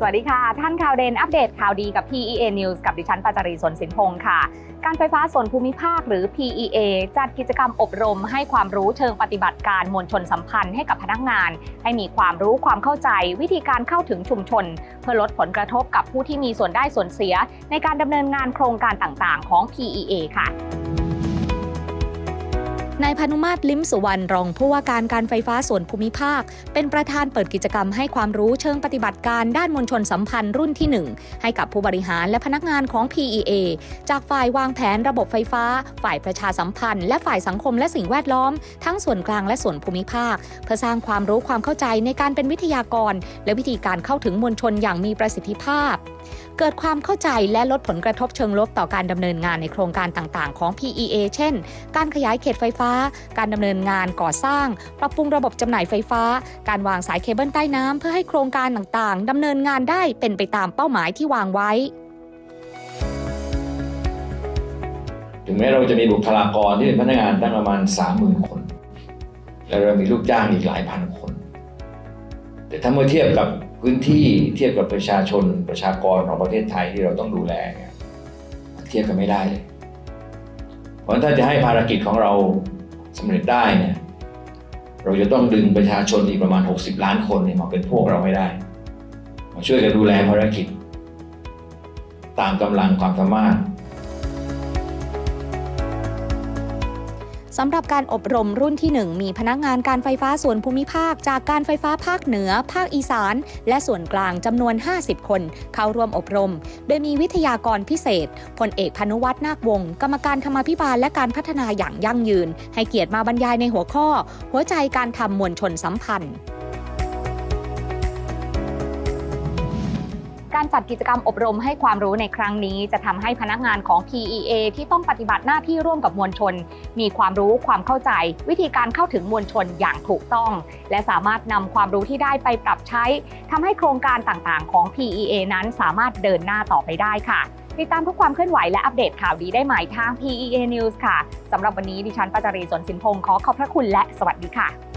สวัสดีค่ะ ท่านข่าวเด่นอัปเดตข่าวดีกับ PEA News กับดิฉันปัจจารีสนสินพงศ์ค่ะ การไฟฟ้าส่วนภูมิภาคหรือ PEA จัดกิจกรรมอบรม ให้ความรู้เชิงปฏิบัติการมวลชนสัมพันธ์ให้กับพนักงาน ให้มีความรู้ความเข้าใจวิธีการเข้าถึงชุมชน เพื่อลดผลกระทบกับผู้ที่มีส่วนได้ส่วนเสีย ในการดำเนินงานโครงการต่างๆ ของ PEA ค่ะ นายพานุมาตรลิ้มสุวรรณรองผู้ว่าการการไฟฟ้าส่วนภูมิภาค เป็นประธานเปิดกิจกรรมให้ความรู้เชิงปฏิบัติการด้านมวลชนสัมพันธ์รุ่นที่ 1 ให้กับผู้บริหารและพนักงานของ PEA จากฝ่ายวางแผนระบบไฟฟ้า ฝ่ายประชาสัมพันธ์ และฝ่ายสังคมและสิ่งแวดล้อม ทั้งส่วนกลางและส่วนภูมิภาค เพื่อสร้างความรู้ความเข้าใจในการเป็นวิทยากร และวิธีการเข้าถึงมวลชนอย่างมีประสิทธิภาพ เกิดความเข้าใจและลดผลกระทบเชิงลบต่อการดำเนินงานในโครงการต่างๆ ของ PEA เช่น การขยายเขตไฟฟ้าการดำเนินงานก่อสร้าง ปรับปรุงระบบจำหน่ายไฟฟ้า การวางสายเคเบิลใต้น้ำเพื่อให้โครงการต่างๆดำเนินงานได้เป็นไปตามเป้าหมายที่วางไว้ ถึงแม้เราจะมีบุคลากรที่เป็นพนักงานตั้งประมาณสามหมื่นคน แล้วเรามีลูกจ้างอีกหลายพันคน แต่ถ้าเมื่อเทียบกับพื้นที่เทียบกับประชาชนประชากรของประเทศไทยที่เราต้องดูแลเนี่ยเทียบกันไม่ได้เลย เพราะฉะนั้นถ้าจะให้ภารกิจของเรา สำเร็จได้เนี่ยเราจะต้องดึงประชาชนอีกประมาณ 60 ล้านคนเนี่ยมาเป็นพวกเราให้ได้มาช่วยกันดูแลภารกิจ ตามกำลังความสามารถ สำหรับการอบรมรุ่นที่ 1 มีพนักงานการไฟฟ้าส่วนภูมิภาค จากการไฟฟ้าภาคเหนือ ภาคอีสาน และส่วนกลางจำนวน 50 คน เข้าร่วมอบรม โดยมีวิทยากรพิเศษพลเอกพนุวัฒน์นาควงศ์กรรมการธรรมาภิบาลและการพัฒนาอย่างยั่งยืน ให้เกียรติมาบรรยายในหัวข้อ หัวใจการทำมวลชนสัมพันธ์ การจัดกิจกรรมอบรมให้ความรู้ในครั้งนี้ จะทำให้พนักงานของ PEA ที่ต้องปฏิบัติหน้าที่ร่วมกับมวลชน มีความรู้ความเข้าใจ วิธีการเข้าถึงมวลชนอย่างถูกต้อง และสามารถนำความรู้ที่ได้ไปปรับใช้ทำให้โครงการต่างๆ ของ PEA นั้นสามารถเดินหน้าต่อไปได้ค่ะ ติดตามทุกความเคลื่อนไหวและอัปเดตข่าวดีได้ใหม่ทาง PEA News ค่ะสำหรับวันนี้ดิฉันปัจจรีสนสินพงศ์ขอขอบพระคุณและสวัสดีค่ะ